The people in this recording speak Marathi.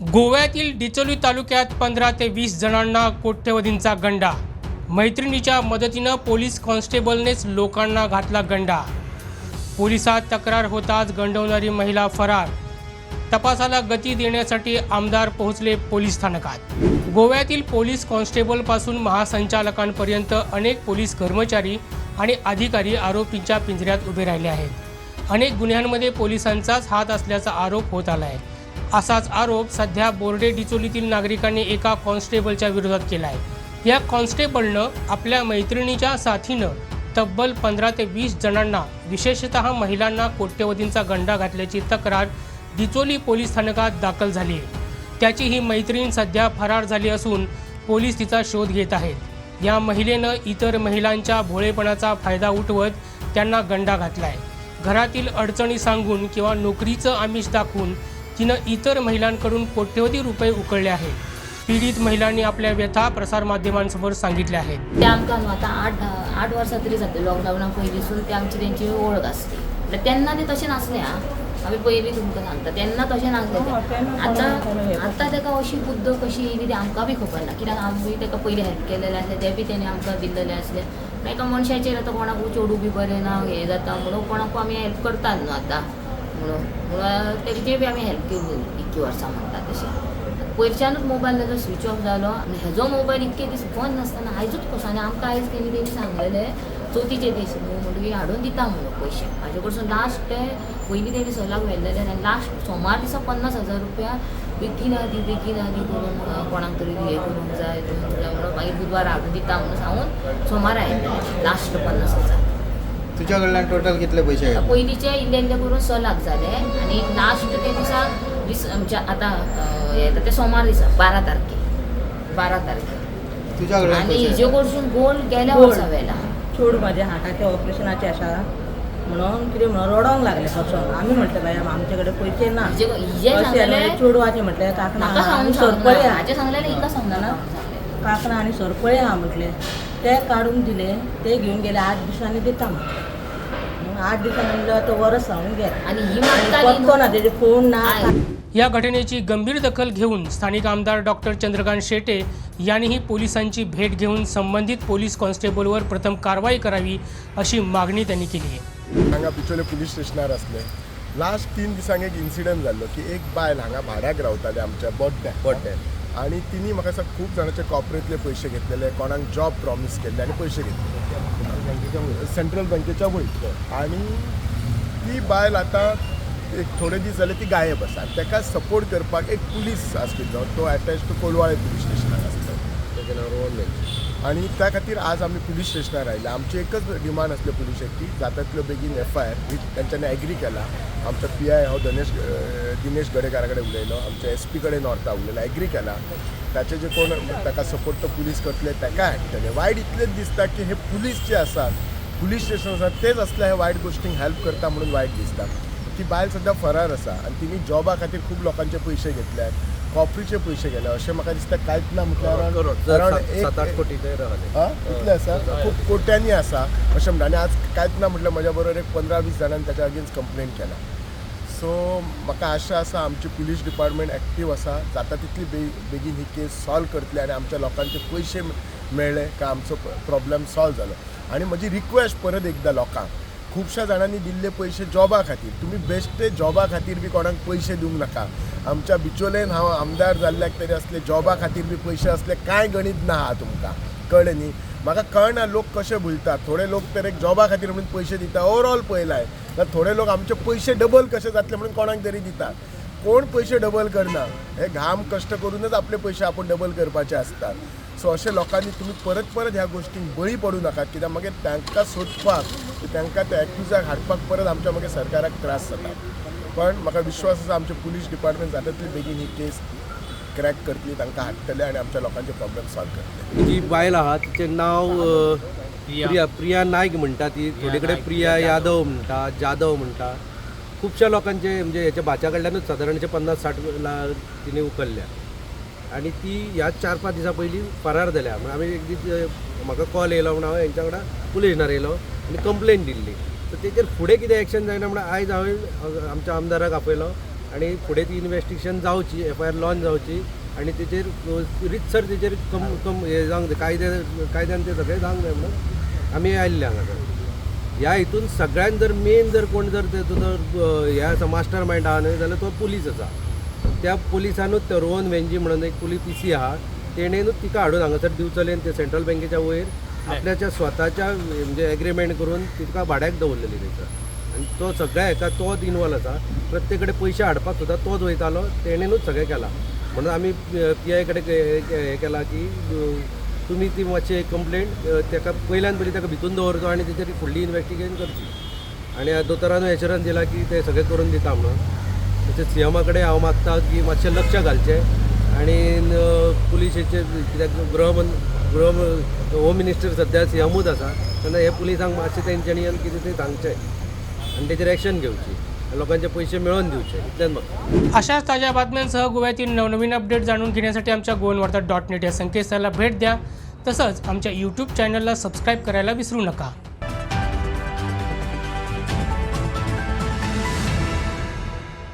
गोव्यातील डिचोली तालुक्यात पंधरा ते वीस जणांना कोट्यवधींचा गंडा. मैत्रिणीच्या मदतीनं पोलीस कॉन्स्टेबलनेच लोकांना घातला गंडा. पोलिसात तक्रार होताच गंडवणारी महिला फरार. तपासाला गती देण्यासाठी आमदार पोहोचले पोलीस स्थानकात. गोव्यातील पोलीस कॉन्स्टेबलपासून महासंचालकांपर्यंत अनेक पोलीस कर्मचारी आणि अधिकारी आरोपींच्या पिंजऱ्यात उभे राहिले आहेत. अनेक गुन्ह्यांमध्ये पोलिसांचाच हात असल्याचा आरोप होत आला आहे असाच आरोप सध्या बोर्डे डिचोलीतील नागरिकांनी एका कॉन्स्टेबलच्या विरोधात केला आहे या कॉन्स्टेबलनं आपल्या मैत्रिणीच्या साथीनं तब्बल पंधरा ते वीस जणांना विशेषतः महिलांना कोट्यवधींचा गंडा घातल्याची तक्रार डिचोली पोलीस स्थानकात दाखल झाली आहे त्याची ही मैत्रीण सध्या फरार झाली असून पोलीस तिचा शोध घेत आहेत. या महिलेनं इतर महिलांच्या भोळेपणाचा फायदा उठवत त्यांना गंडा घातला आहे घरातील अडचणी सांगून किंवा नोकरीचं आमिष दाखवून तिनं इतर महिलांकडून कोट्यवधी रुपये उकळले आहेत. पीडित महिलांनी आपल्या व्यथा प्रसारमाध्यमांसमोर सांगितल्या आहेत ते आमकां न्हू आतां आठ आठ वर्सां तरी जातली लॉकडावना पयलींसून ते आमची तेंची वळख आसली तेन्ना ते तशें नासलें आं आमी पयलीं तुमकां सांगता तेन्ना तशें नासलें तें. आतां आतां ताका अशी बुद्द कशी येयली ती आमकां बी खबर ना कित्याक आमी ताका पयलीं हेल्प केलेलें आसलें तें बी तेणें आमकां दिल्लेलें आसलें मागीर एका मनशाचेर आतां कोणाकूय चेडू बी बरें ना हें जाता म्हणून कोणाकूय आमी हेल्प करतात न्हू आतां. म्हणून म्हणून तेजे बी आमी हेल्प केली इतकी वर्सां म्हणटा तशें. पयरच्यानूच मोबायल ताजो स्विच ऑफ जालो आनी हेजो मोबायल इतके दीस बंद नासतना आयजूच कसो आनी आमकां आयज तेणी तेणी सांगलेलें चवथीचे दीस न्हू म्हणटकीर हाडून दिता म्हणून पयशे म्हाजे कडसून लास्ट ते पयलीं तेणी सलाक व्हेल्लेले आनी लास्ट सोमार दिसा पन्नास हजार रुपया बेगीन आदी बेगीन आदी करून कोणाक तरी हे करूंक जाय म्हणून मागीर बुधवार हाडून दिता म्हणून सांगून सोमार आयिल्ले लास्ट पन्नास हजार. तुझ्या कडल्यान टोटल कितले पयशे घातले पयलींचे इल्ले इल्ले करून स लाख जाले आनी लास्ट ते दिसा दीस आमच्या आतां अं, हे येता ते सोमार दिसा बारा तारखेक बारा तारखेक तुझ्या कडल्यान आनी पयशे हेजे कडसून गोल्ड गेल्या Gold. वर्सा व्हेला चेडू माझे हार्टाचे ऑपरेशनाचे आसा म्हणून कितें म्हणून रडोंक लागले. पासून आमी म्हटलें बाय आमचे कडेन पयशे ना. हेजे हेजे अशें सांगलेले आनी चेडवाचे म्हटलें काकणा म्हाका आनी सांगूंक सरपळी सांगना आहा. हाजे सांगलेले हिका सांगना ना? काकणा आनी सरपळी आहा म्हटलें. ते काडून दिले ते घेवन गेले आठ दिसांनी दिता म्हटलें. आठ दिसांनी म्हणल्यार तो वरस जावन गेले. आनी ही पत्तो ना फोन ना. या घटनेची गंभीर दखल घेऊन स्थानिक आमदार डॉक्टर चंद्रकांत शेटे यांनीही पोलिसांची भेट घेऊन संबंधित पोलीस कॉन्स्टेबलवर प्रथम कारवाई करावी अशी मागणी त्यांनी केली आहे. हांगा बिचोले पुलीस स्टेशनार असले लास्ट तीन दिसांक एक इन्सिडंट जाल्लो की एक बायल हांगा भाड्याक रावताले आमच्या बड्ड्याक बड्ड्याक आणि तिने म्हाका सांग खूब जाणांचे कॉपरेटले पयशे घेतलेले कोणाक जॉब प्रॉमीस केल्ले आनी पयशे घेतले सेंट्रल बँकेच्या वयर आणि ती बायल आतां एक थोडे दीस जाले ती गायब आसा ताका सपोर्ट करपाक एक पुलीस आसली तो. अटॅच टू कोलवाळे पुलीस स्टेशनाक आसलो तेजें नांव रोहन आणि त्या खातीर आज आम्ही पोलीस स्टेशनार आयले आमची एकच डिमांड असली पुलिशेक की जाता बेगीन एफ आय आर त्यांच्यानी एग्री केला. आमचा पी आय हांव धनेश दिनेश गडेकारा कडेन उलयलो आमच्या एस पी कडेन नॉर्था उलयलो एग्री केला. ताचे जे कोण ताका सपोर्ट तो पुलीस करतले. ताका हाडटले वायट इतलेंच दिसता की हे पुलीस जे आसात पुलीस स्टेशन आसात तेच असल्या हे वायट गोष्टींक हेल्प करता म्हणून वायट दिसता ती बायल सध्या फरार आसा आणि तिने जॉबा खातीर खूब लोकांचे पयशे घेतल्यात कॉपरीचे पयशे गेले. अशें म्हाका दिसता कांयच ना म्हटल्यार हा? कितले आसा खूब कोट्यांनी आसा अशें म्हणटा आनी आज कांयच ना म्हटल्यार म्हज्या बरोबर एक पंदरा वीस जाणांनी ताच्या अगेन्स्ट कंप्लेन केला. सो म्हाका आशा आसा आमची पुलीस डिपार्टमेंट एक्टीव आसा जाता तितली बे बेगीन ही केस सॉल्व करतली आनी आमच्या लोकांचे पयशे मेळ्ळे काय आमचो प्रॉब्लेम सॉल्व जालो आनी म्हजी रिक्वेस्ट परत एकदां लोकांक. खुबश्या जाणांनी दिल्ले पयशे जॉबा खातीर तुमी बेश्टे जॉबा खातीर बी कोणाक पयशे दिवंक नाका. आमच्या बिचोलेन हांव आमदार जाल्ल्याक तरी असले जॉबा खातीर बी पयशे असले कांय गणीत ना हा तुमकां. कळ्ळें न्ही म्हाका कळना लोक कशे भुलतात थोडे लोक तर एक जॉबा खातीर म्हणून पयशे दिता. ओवरऑल पळयलाय जाल्यार थोडे लोक आमचे पयशे डबल कशे जातले म्हणून कोणाक तरी दितात. कोण पयशे डबल करना हे घाम कश्ट करूनच आपले पयशे आपण डबल करपाचे असतात. सो अशे लोकांनी तुमी परत परत ह्या गोष्टींक बळी पडू नाकात कित्याक मागीर तांकां सोदपाक तांकां त्या एक्युजाक हाडपाक परत आमच्या मागीर सरकाराक त्रास जाता. पण म्हाका विश्वास आसा आमचे पुलीस डिपार्टमेंट जाता तितली बेगीन ही केस क्रॅक करतली तांकां हाडटले आनी आमच्या लोकांचे प्रॉब्लेम सॉल्व करतले. जी बायल आहा तिचें नांव प्रिया. प्रिया नायक म्हणटा ती थोडे कडेन प्रिया यादव म्हणटा जाधव म्हणटा खुबश्या लोकांचे म्हणजे हेच्या भाच्या कडल्यानूच सादारणचे पन्नास साठ ला तिने उखल्ल्या. आणि ती ह्या चार पांच दिसां पयलीं फरार जाल्या म्हणून आमी एक दीस म्हाका कॉल येयलो म्हणून हांवें हेंच्या वांगडा पुलीस येयलो आनी कंप्लेन दिल्ली तर तेजेर फुडें कितें एक्शन जायना म्हणून आयज हांवें आमच्या आमदाराक आपयलो आणि फुडें ती इन्वेस्टिगेशन जावची एफ आय आर लॉन्च जावची आणि तेजेर रितसर तेचेर कम कम हे जावंक जाय कायदे कायद्यान ते सगळें जावंक जाय म्हणून आमी आयिल्ले हांगासर ह्या हितून सगळ्यान जर मेन जर कोण जर तेचो जर हे आसा मास्टर मायंड आहा न्हय जाल्यार तो पुलीस आसा त्या पुलिसानूच तो रोहन वेंजी म्हणून एक पुलीस पी सी आहा तेणेनूच तिका हाडून हांगासर दिवचलें ते सेंट्रल बँकेच्या वयर. आपल्याच्या स्वताच्या म्हणजे एग्रीमेंट करून तिका भाड्याक दवरलेली थंयसर आनी तो सगळ्या हेका तोच इनवॉल्व आसा. प्रत्येक कडेन पयशे हाडपाक सुद्दां तोच वयतालो. तेणेनूच सगळें केलां. म्हणून आमी पी आय कडेन हें केलां की अ, तुमी ती मातशी कंप्लेंट ताका पयल्यान पयलीं ताका भितून दवरचो आनी तेचेर फुडली इन्व्हेस्टिगेशन करची. आनी दोतोरान एश्युरन्स दिला की ते सगळें करून दिता म्हणून. तशेंच सी एमाकडे हांव मागता की मातशें लक्ष घालचें. आनी पुलिशेचे कित्याक गृह गृह होम मिनिस्टर सद्या सी एमूच आसा तेन्ना हे पुलिसांक मातशें तेंच्यांनी येवन कितें तें सांगचें. आनी तेचेर एक्शन घेवची. लोकांचे पयशे मेळोवन दिवचे इतलेंच म्हाका अशाच ताज्या बातम्यांसह गोव्यातील नवनवीन अपडेट जाणून घेण्यासाठी आमच्या गोवन वार्ता डॉट नेट या संकेतस्थळाला भेट द्या. तसंच आमच्या यूट्यूब चॅनलला सबस्क्राईब करायला विसरू नका.